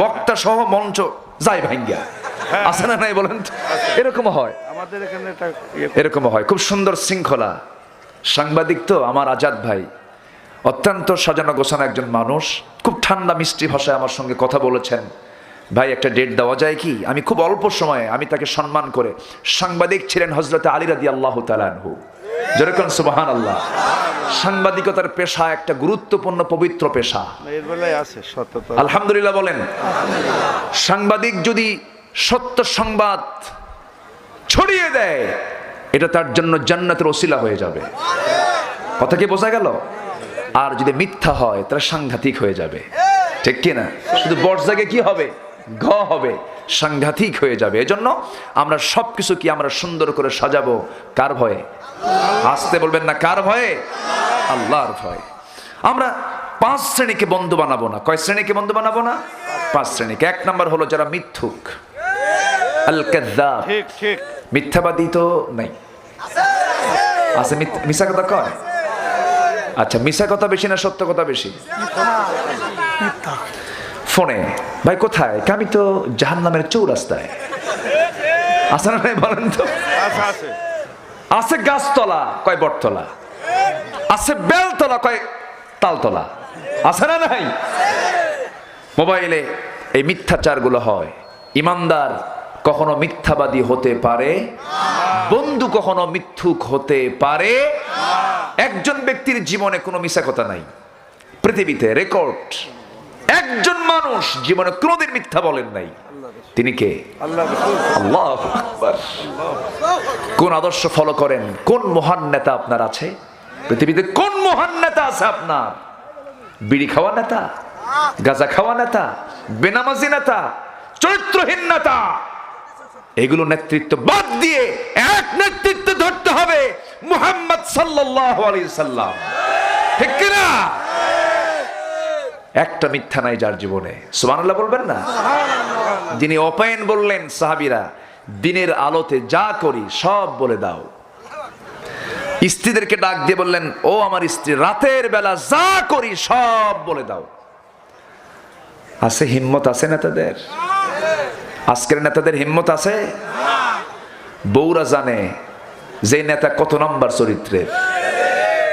বক্তা সহ মঞ্চ যাই ভাঙ্গা আছে না নাই বলেন? এরকম হয়। আমাদের এখানে এটা ইয়ে এরকম হয়। খুব সুন্দর শৃঙ্খলা। সাংবাদিক তো আমার আজাদ ভাই। অত্যন্ত সাজানো গোছানো একজন মানুষ। খুব ঠান্ডা মিষ্টি ভাষায় আমার সঙ্গে কথা বলেছেন। ভাই একটা ডেট দেওয়া যায় কি? আমি খুব অল্প সময়ে আমি তাকে সম্মান করে। সাংবাদিক ছিলেন হজরত আলী রাদি আল্লাহ তালানহু যেরকম সুবাহান আল্লাহ সাংবাদিকতার পেশা একটা গুরুত্বপূর্ণ পবিত্র পেশা। আলহামদুলিল্লাহ বলেন। সাংবাদিক যদি সত্য সংবাদ ছড়িয়ে দেয় এটা তার জন্য জান্নাতের ওসিলা হয়ে যাবে। কথা কি বোঝা গেল? আর যদি মিথ্যা হয় তাহলে সাংঘাতিক হয়ে যাবে। ঠিক কি না শুধু বর্ষাকে কি হবে? ঘ হবে সাংঘাতিক হয়ে যাবে। এজন্য আমরা সব কিছু কি আমরা সুন্দর করে সাজাবো। কার ভয়ে? আসতে বলবেন না কার ভয়ে? আল্লাহর ভয়। আমরা পাঁচ শ্রেণীকে বন্ধু বানাবো না। কয় শ্রেণীকে বন্ধু বানাবো না? পাঁচ শ্রেণীকে। এক নাম্বার হলো যারা মিথ্যুক। আল কাদ্দাব। ঠিক ঠিক। মিথ্যাবাদী তো নাই। আছে কথা কয়? আচ্ছা মিশা কথা বেশি না সত্য কথা বেশি? ফোনে ভাই কোথায়? আমি তো জাহান নামের চৌরাস্তায় না বলেন তো। আছে আছে। গাছতলা কয় বটতলা? আছে বেলতলা কয় তালতলা? আছে না নাই? মোবাইলে এই মিথ্যাচারগুলো হয়। ইমানদার কখনো মিথ্যাবাদী হতে পারে বন্ধু কখনো মিথ্যুক হতে পারে। একজন ব্যক্তির জীবনে কোনো মিশা কথা নাই। পৃথিবীতে রেকর্ড। একজন মানুষ জীবনে কোনোদিন মিথ্যা বলেন নাই। তিনি কে? আল্লাহ। কোন আদর্শ ফলো করেন? কোন মহান নেতা আপনার আছে? পৃথিবীতে কোন মহান নেতা আছে আপনার? বিড়ি খাওয়া নেতা? গাজা খাওয়া নেতা? বেনামাজি নেতা? চরিত্রহীন নেতা? এগুলো নেতৃত্ব বাদ দিয়ে এক নেতৃত্ব ধরতে হবে মুহাম্মদ সাল্লাল্লাহু আলাইহি সাল্লাম। ঠিক কিনা? একটা মিথ্যা নাই যার জীবনে। সুবহানাল্লাহ বলবেন না? যিনি অপায়ন বললেন সাহাবিরা দিনের আলোতে যা করি সব বলে দাও। স্ত্রীদেরকে ডাক দিয়ে বললেন ও আমার স্ত্রী রাতের বেলা যা করি সব বলে দাও। আছে হিম্মত আছে নেতাদের? আজকের নেতাদের হিম্মত আছে? বউরা জানে যে নেতা কত নম্বর চরিত্রের।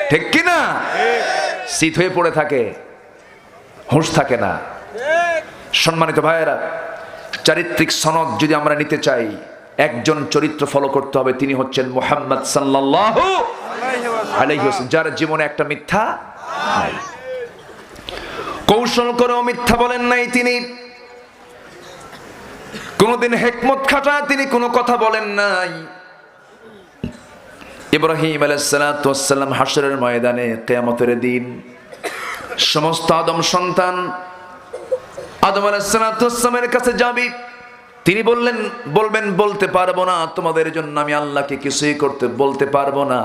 ঠিক কি না শীত হয়ে পড়ে থাকে। হুঁশ থাকে না। সম্মানিত ভাইয়েরা, চারিত্রিক সনদ যদি আমরা নিতে চাই, একজন চরিত্র ফলো করতে হবে, তিনি হচ্ছেন মোহাম্মদ আলাইহি যার জীবনে একটা মিথ্যা কৌশল করেও মিথ্যা বলেন নাই তিনি। কোনদিন হেকমত খাটায় তিনি কোনো কথা বলেন নাই। ইব্রাহিম আলাইসালাম হাসরের ময়দানে কেয়ামতের দিন সমস্ত আদম সন্তান আদম আলাইসালামের কাছে যাবি। তিনি বললেন, বলবেন, বলতে পারব না, তোমাদের জন্য আমি আল্লাহকে কিছুই করতে বলতে পারব না।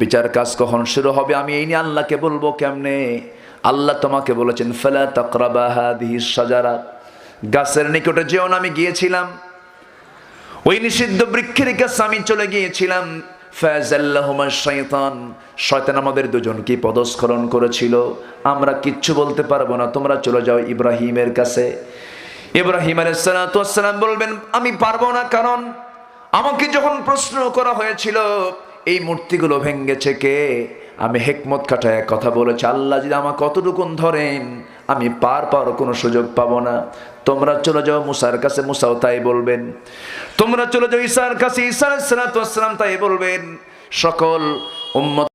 বিচার কাজ কখন শুরু হবে আমি এই নিয়ে আল্লাহকে বলব কেমনে? আল্লাহ তোমাকে বলেছেন, ফেলা তকরাবা হাদিহি সাজারা গাছের নিকটে যেও না, আমি গিয়েছিলাম। ওই নিষিদ্ধ বৃক্ষের কাছে আমি চলে গিয়েছিলাম। ফায়াজাল্লাহুমা শয়তান শয়তান আমাদের দুজনকে পদস্খলন করেছিল। আমরা কিচ্ছু বলতে পারব না, তোমরা চলে যাও ইব্রাহিমের কাছে। ইব্রাহিম আলাইসালাম বলবেন, আমি পারব না কারণ আমাকে যখন প্রশ্ন করা হয়েছিল, এই মূর্তিগুলো ভেঙ্গেছে কে? আমি হেকমত কাটায় কথা বলেছি, আল্লাহ যদি আমার কতটুকুন ধরেন, আমি পার পাওয়ার কোনো সুযোগ পাবো না। তোমরা চলে যাও মুসার কাছে, মুসাও তাই বলবেন। তোমরা চলে যাও ঈসার কাছে, ঈসা সালাম তাই বলবেন। সকল উম্মত